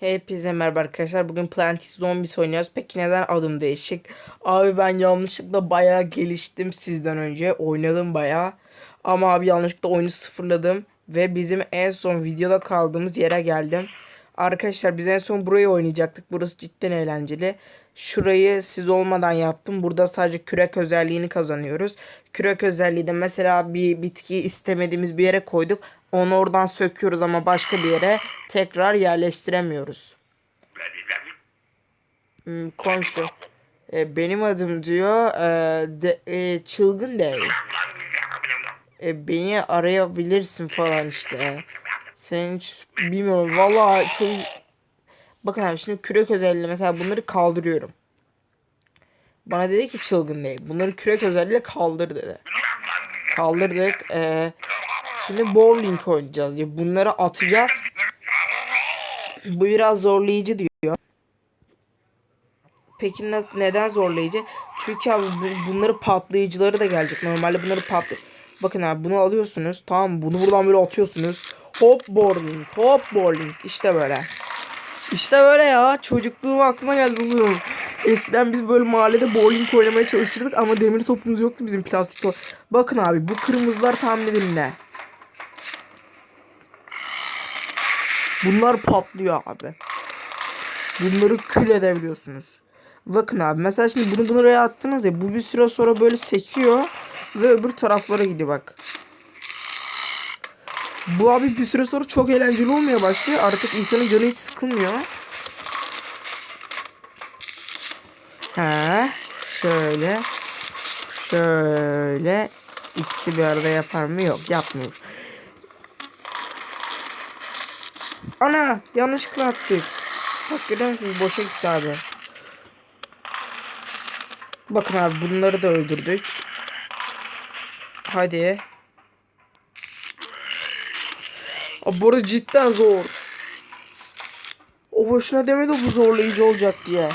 Hepinize merhaba arkadaşlar. Bugün Plantis Zombies oynuyoruz. Peki neden adım değişik? Abi ben yanlışlıkla bayağı geliştim sizden önce. Oynadım bayağı. Ama abi yanlışlıkla oyunu sıfırladım. Ve bizim en son videoda kaldığımız yere geldim. Arkadaşlar biz en son burayı oynayacaktık. Burası cidden eğlenceli. Şurayı siz olmadan yaptım. Burada sadece kürek özelliğini kazanıyoruz. Kürek özelliği de mesela bir bitkiyi istemediğimiz bir yere koyduk. Onu oradan söküyoruz ama başka bir yere tekrar yerleştiremiyoruz. Hmm, komşu. E, benim adım diyor. E, de, e, çılgın değil. E, beni arayabilirsin falan işte. Senin hiç bilmiyorum. Vallahi çok... Bakın abi şimdi kürek özelliği mesela bunları kaldırıyorum. Bana dedi ki çılgın değil. Bunları kürek özelliğiyle kaldır dedi. Kaldırdık. Ee, şimdi bowling oynayacağız diye. Bunları atacağız. Bu biraz zorlayıcı diyor. Peki ne- neden zorlayıcı? Çünkü abi bu- bunları patlayıcıları da gelecek. Normalde bunları patlı... Bakın abi bunu alıyorsunuz. Tamam? Bunu buradan böyle atıyorsunuz. Hop bowling, hop bowling. İşte böyle. İşte böyle ya. Çocukluğum aklıma geldi bugün. Eskiden biz böyle mahallede bowling oynamaya çalışırdık ama demir topumuz yoktu bizim plastik top. Bakın abi bu kırmızılar tahmin edin ne? Bunlar patlıyor abi. Bunları kül edebiliyorsunuz. Bakın abi mesela şimdi bunu buraya attınız ya bu bir süre sonra böyle sekiyor ve öbür taraflara gidiyor bak. Bu abi bir süre sonra çok eğlenceli olmaya başlıyor. Artık insanın canı hiç sıkılmıyor. Ha, şöyle. Şöyle. İkisi bir arada yapar mı? Yok yapmıyor. Ana yanlışlıkla attık. Bak görüyor musunuz? Boşa gitti abi. Bakın abi bunları da öldürdük. Hadi. Abi bu cidden zor. O boşuna demedi bu zorlayıcı olacak diye.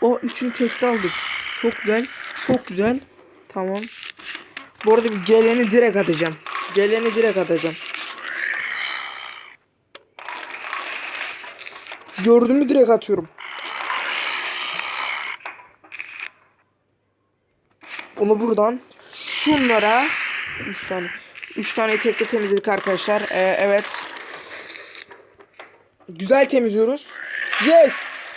O üçünü tekte aldık. Çok güzel. Çok güzel. Tamam. Bu arada bir geleni direkt atacağım. Geleni direkt atacağım. Gördün mü direkt atıyorum. Onu buradan şunlara 3 tane 3 tane tekte temizledik arkadaşlar. Ee, evet. Güzel temizliyoruz. Yes.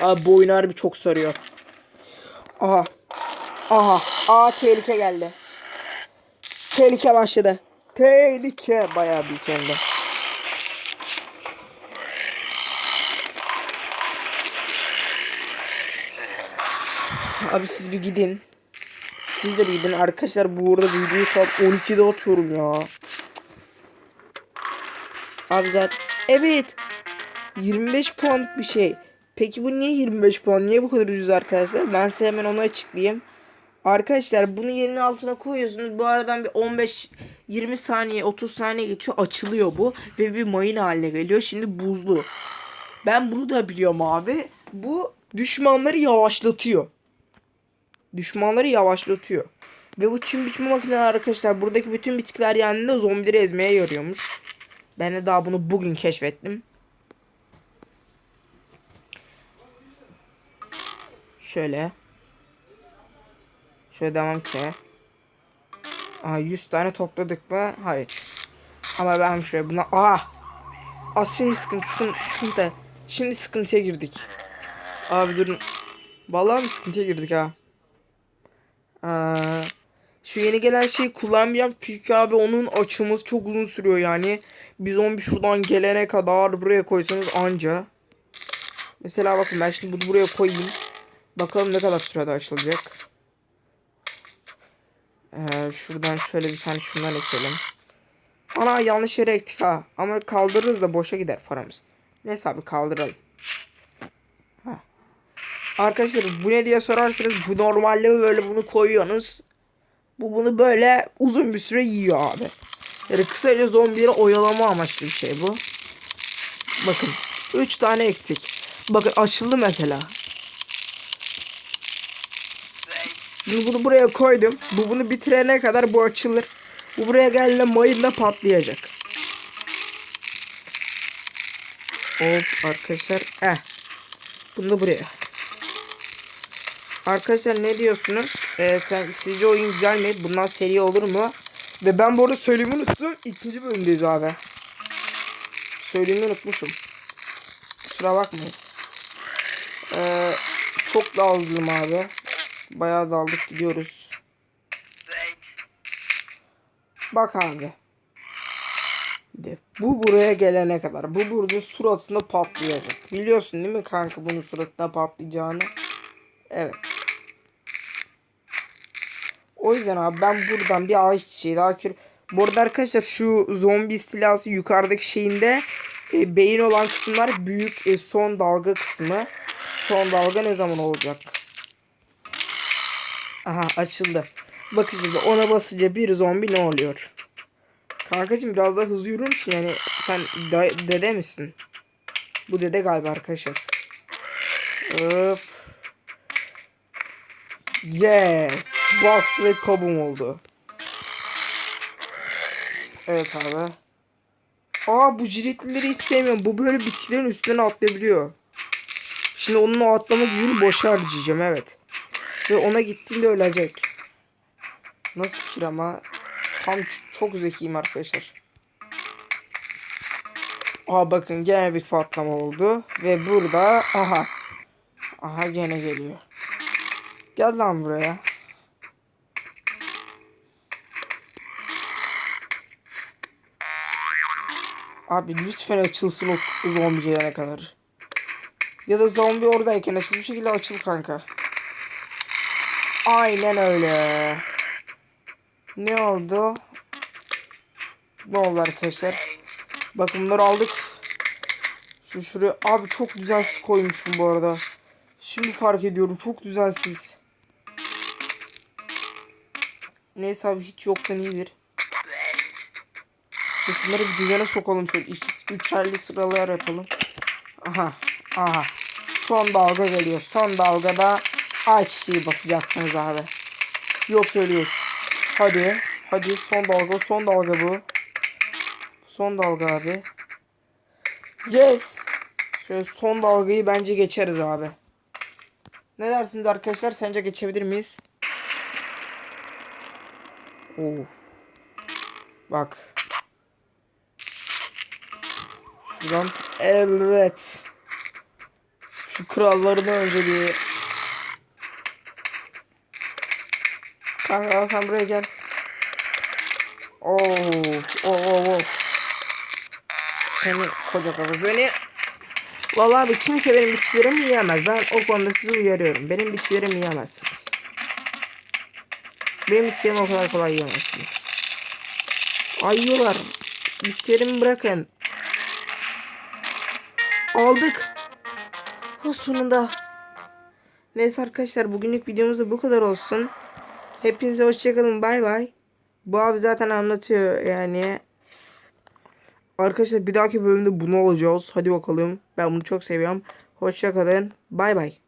Abi bu oyun harbi çok sarıyor. Aha. Aha. Aa tehlike geldi. Tehlike başladı. Tehlike bayağı büyük hem Abi siz bir gidin. Siz de bir gidin. Arkadaşlar bu arada videoyu saat 12'de atıyorum ya. Abi zaten evet 25 puanlık bir şey. Peki bu niye 25 puan? Niye bu kadar ucuz arkadaşlar? Ben size hemen onu açıklayayım. Arkadaşlar bunu yerinin altına koyuyorsunuz. Bu aradan bir 15 20 saniye 30 saniye geçiyor. Açılıyor bu ve bir mayın haline geliyor. Şimdi buzlu. Ben bunu da biliyorum abi. Bu düşmanları yavaşlatıyor. Düşmanları yavaşlatıyor. Ve bu çim biçme makineleri arkadaşlar buradaki bütün bitkiler yanında zombileri ezmeye yarıyormuş. Ben de daha bunu bugün keşfettim. Şöyle. Şöyle devam ki. Aha 100 tane topladık mı? Hayır. Ama ben şöyle buna... Ah! Az şimdi sıkıntı, sıkıntı, sıkıntı. Şimdi sıkıntıya girdik. Abi durun. Vallahi bir sıkıntıya girdik ha. Aa, şu yeni gelen şeyi kullanmayacağım çünkü abi onun açılması çok uzun sürüyor yani. Bir zombi şuradan gelene kadar buraya koysanız anca. Mesela bakın ben şimdi bunu buraya koyayım. Bakalım ne kadar sürede açılacak. Ee, şuradan şöyle bir tane şundan ekelim. Ana yanlış yere ektik ha. Ama kaldırırız da boşa gider paramız. Neyse abi kaldıralım. Arkadaşlar bu ne diye sorarsanız bu normalde böyle bunu koyuyorsunuz. Bu bunu böyle uzun bir süre yiyor abi. Yani kısaca zombileri oyalama amaçlı bir şey bu. Bakın 3 tane ektik. Bakın açıldı mesela. Şimdi bunu buraya koydum. Bu bunu bitirene kadar bu açılır. Bu buraya geldiğinde mayında patlayacak. Hop arkadaşlar. Eh. Bunu da buraya. Arkadaşlar ne diyorsunuz? Ee, sen, sizce oyun güzel mi? Bundan seri olur mu? Ve ben bu arada söylemeyi unuttum. İkinci bölümdeyiz abi. Söylemeyi unutmuşum. Kusura bakmayın. Ee, çok daldım abi. Bayağı daldık gidiyoruz. Bak abi. De, bu buraya gelene kadar. Bu burada suratında patlayacak. Biliyorsun değil mi kanka bunun suratına patlayacağını? Evet. O yüzden abi ben buradan bir ağaç çiçeği daha kür... Bu arada arkadaşlar şu zombi istilası yukarıdaki şeyinde e, beyin olan kısımlar büyük e, son dalga kısmı. Son dalga ne zaman olacak? Aha açıldı. Bakın şimdi ona basınca bir zombi ne oluyor? Kankacım biraz daha hızlı yürür müsün? Yani sen dede misin? Bu dede galiba arkadaşlar. Hop. Yes. Bastı ve kabum oldu. Evet abi. Aa bu ciritlileri hiç sevmiyorum. Bu böyle bitkilerin üstüne atlayabiliyor. Şimdi onun o atlama gücünü boşa harcayacağım evet. Ve ona gittiğinde ölecek. Nasıl fikir ama? Tam çok zekiyim arkadaşlar. Aa bakın gene bir patlama oldu. Ve burada aha. Aha gene geliyor. Gel lan buraya. Abi lütfen açılsın o zombi gelene kadar. Ya da zombi oradayken açıl bir şekilde açıl kanka. Aynen öyle. Ne oldu? Ne oldu arkadaşlar? Bakın bunları aldık. Şu şuraya. Abi çok düzensiz koymuşum bu arada. Şimdi fark ediyorum. Çok düzensiz. Neyse abi hiç yoktan iyidir. Şunları bir düzene sokalım şöyle. İki, üçerli sıralar yapalım. Aha. Aha. Son dalga geliyor. Son dalgada ay çiçeği basacaksınız abi. Yok söylüyoruz. Hadi. Hadi son dalga. Son dalga bu. Son dalga abi. Yes. Şöyle son dalgayı bence geçeriz abi. Ne dersiniz arkadaşlar? Sence geçebilir miyiz? Of. Bak. Şuradan. Evet. Şu krallarını önce bir... Kanka sen buraya gel. Oo, oo, oo, oo. Seni koca kafa seni. Vallahi abi kimse benim bitkilerimi yiyemez. Ben o konuda sizi uyarıyorum. Benim bitkilerimi yiyemezsiniz. Benim bitkilerimi o kadar kolay yiyemezsiniz. Ay yiyorlar. Bitkilerimi bırakın. Aldık. Ha sonunda. Neyse arkadaşlar bugünlük videomuz da bu kadar olsun. Hepinize hoşçakalın bay bay. Bu abi zaten anlatıyor yani. Arkadaşlar bir dahaki bölümde bunu alacağız. Hadi bakalım. Ben bunu çok seviyorum. Hoşçakalın. Bay bay.